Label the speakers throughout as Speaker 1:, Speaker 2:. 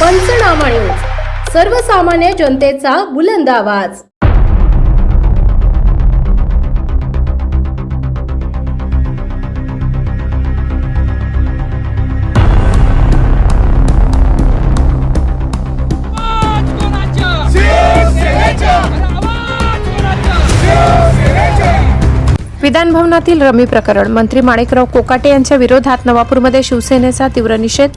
Speaker 1: पंचनामा न्यूज. सर्वसामान्य जनतेचा बुलंद आवाज.
Speaker 2: विधानभवनातील
Speaker 3: विधान भवनातील रमी प्रकरण. मंत्री माणिकराव कोकाटे यांच्या विरोधात नवापूरमध्ये शिवसेनेचा तीव्र निषेध.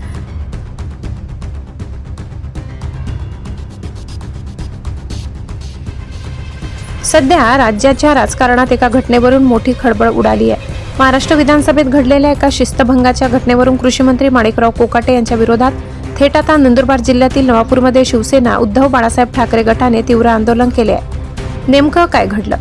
Speaker 3: सध्या राज्याच्या राजकारणात एका घटनेवरून मोठी खळबळ उडाली आहे. महाराष्ट्र विधानसभेत घडलेल्या एका शिस्तभंगाच्या घटनेवरून कृषीमंत्री माणिकराव कोकाटे यांच्या विरोधात थेट आता नंदुरबार जिल्ह्यातील नवापूरमध्ये शिवसेना उद्धव बाळासाहेब ठाकरे गटाने तीव्र आंदोलन केले आहे. नेमकं काय घडलं?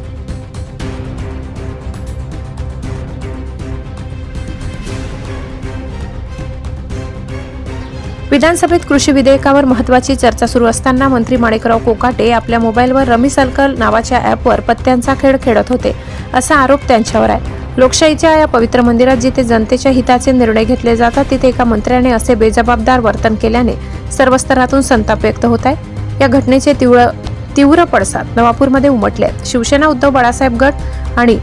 Speaker 3: विधानसभेत कृषी विधेयकावर महत्वाची चर्चा सुरू असताना मंत्री माणिकराव कोकाटे आपल्या मोबाईलवर रमी सर्कल नावाच्या ॲपवर पत्त्यांचा खेळ खेळत होते असा आरोप त्यांच्यावर आहे. लोकशाहीच्या या पवित्र मंदिरात जिथे जनतेच्या हिताचे निर्णय घेतले जातात तिथे एका मंत्र्याने असे बेजबाबदार वर्तन केल्याने सर्व स्तरातून संताप व्यक्त होत आहे. या घटनेचे तीव्र तीव्र पडसाद नवापूरमध्ये उमटले आहेत. शिवसेना उद्धव बाळासाहेब गट आणि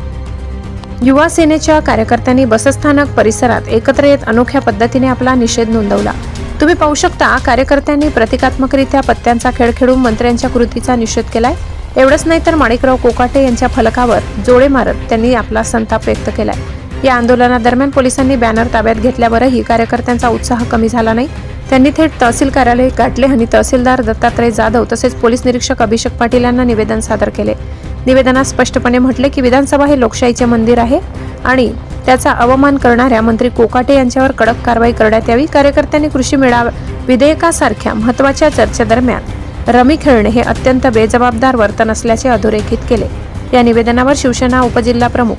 Speaker 3: युवा सेनेच्या कार्यकर्त्यांनी बसस्थानक परिसरात एकत्र येत अनोख्या पद्धतीने आपला निषेध नोंदवला. तुम्ही पाहू शकता कार्यकर्त्यांनी प्रतिकात्मकरित्या पत्त्यांचा खेळ खेळून मंत्र्यांच्या कृतीचा निषेध केलाय. एवढंच नाही तर माणिकराव कोकाटे यांच्या फलकावर जोडे मारत त्यांनी आपला संताप व्यक्त केलाय. या आंदोलनादरम्यान पोलिसांनी बॅनर ताब्यात घेतल्यावरही कार्यकर्त्यांचा उत्साह कमी झाला नाही. त्यांनी थेट तहसील कार्यालय गाठले आणि तहसीलदार दत्तात्रय जाधव तसेच पोलीस निरीक्षक अभिषेक पाटील यांना निवेदन सादर केले. निवेदनात स्पष्टपणे म्हटले की विधानसभा हे लोकशाहीचे मंदिर आहे. आणि त्याचा अवमान करणाऱ्या मंत्री कोकाटे यांच्यावर कडक कारवाई करण्यात यावी. कार्यकर्त्यांनी कृषी मेळावा विधेयकासारख्या महत्त्वाच्या चर्चेदरम्यान रमी खेळणे हे अत्यंत बेजबाबदार वर्तन असल्याचे अधोरेखित केले. या निवेदनावर शिवसेना उपजिल्हा प्रमुख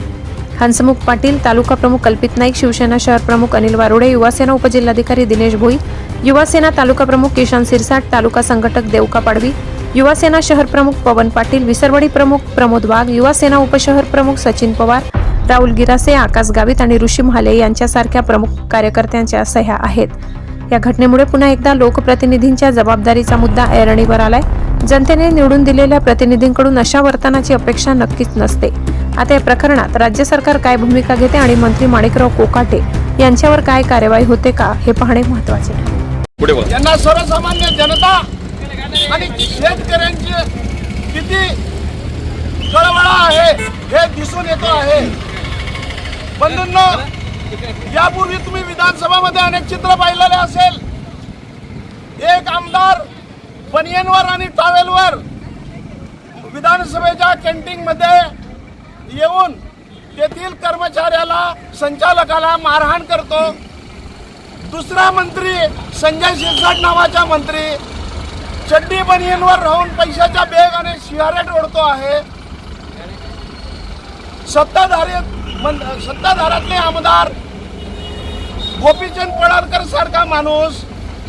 Speaker 3: हंसमुख पाटील तालुका प्रमुख कल्पित नाईक शिवसेना शहर प्रमुख अनिल वारुडे युवासेना उपजिल्हाधिकारी दिनेश भोई युवासेना तालुका प्रमुख किशन सिरसाट तालुका संघटक देवका पाडवी युवासेना शहर प्रमुख पवन पाटील विसरवडी प्रमुख प्रमोद वाघ युवासेना उपशहर प्रमुख सचिन पवार राहुल गिरासे आकाश गावित आणि ऋषी म्हाले यांच्यासारख्या प्रमुख कार्यकर्त्यांच्या सह्या आहेत. या घटनेमुळे पुन्हा एकदा लोकप्रतिनिधींच्या जबाबदारीचा मुद्दा ऐरणीवर आलाय. जनतेने निवडून दिलेल्या प्रतिनिधींकडून अशा वर्तनाची अपेक्षा नक्कीच नसते. आता या प्रकरणात राज्य सरकार काय भूमिका घेते आणि मंत्री माणिकराव कोकाटे यांच्यावर काय कार्यवाही होते का हे पाहणे महत्त्वाचे ठरेल.
Speaker 4: पुढे बोल
Speaker 2: यांना सर्वसामान्य जनता आणि शेतकऱ्यांची किती कळवळा आहे हे दिसून येतो आहे. बंधूंनो यापूर्वी तुम्ही विधानसभामध्ये अनेक चित्र पाहिलेले असेल. एक आमदार बनियनवर आणि टॉवेलवर विधानसभेच्या कॅन्टीनमध्ये येऊन तेथील कर्मचाऱ्याला संचालकाला मारहाण करतो. दुसरा मंत्री संजय शिरसाट नावाचा मंत्री चड्डी बनियनवर राहून पैशाच्या बेग आणि सिगारेट ओढतो आहे. सत्ताधारी सत्ताधारातले आमदार गोपीचंद पडळकर सारखा माणूस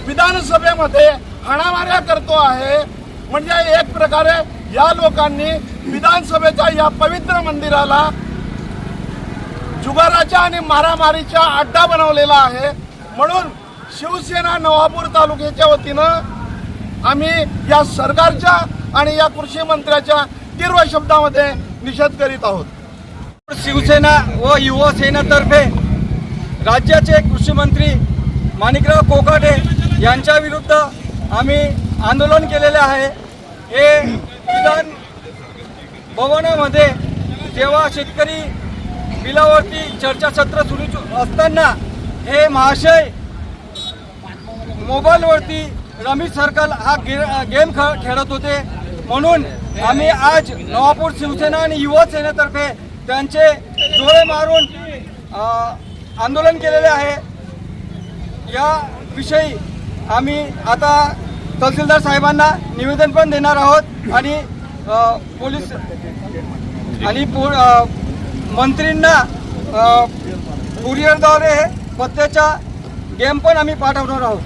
Speaker 2: विधानसभेमध्ये हाणामाऱ्या करतो आहे. म्हणजे एक प्रकारे या लोकांनी विधानसभेच्या या पवित्र मंदिराला जुगाराच्या आणि मारामारीचा अड्डा बनवलेला आहे. म्हणून शिवसेना नवापूर तालुक्याच्या वतीनं आम्ही या सरकारच्या आणि या कृषी मंत्र्याच्या तीव्र शब्दामध्ये निषेध करीत आहोत.
Speaker 5: शिवसेना व युवा सेनेतर्फे राज्याचे कृषी मंत्री माणिकराव कोकाटे यांच्याविरुद्ध आम्ही आंदोलन केलेले आहे. हे विधान भवनामध्ये जेव्हा शेतकरी बिलावरती चर्चासत्र सुरू असताना हे महाशय मोबाईलवरती रमी सर्कल हा गे गेम खेळत होते. म्हणून आम्ही आज नवापूर शिवसेना आणि युवा सेनेतर्फे त्यांचे जोडे मारून आंदोलन केलेले आहे. या विषयी आम्ही आता तहसीलदार साहेबांना निवेदन पण देणार आहोत आणि पोलीस आणि पो मंत्रींना कुरिअरद्वारे पत्त्याचा गेम पण आम्ही पाठवणार आहोत.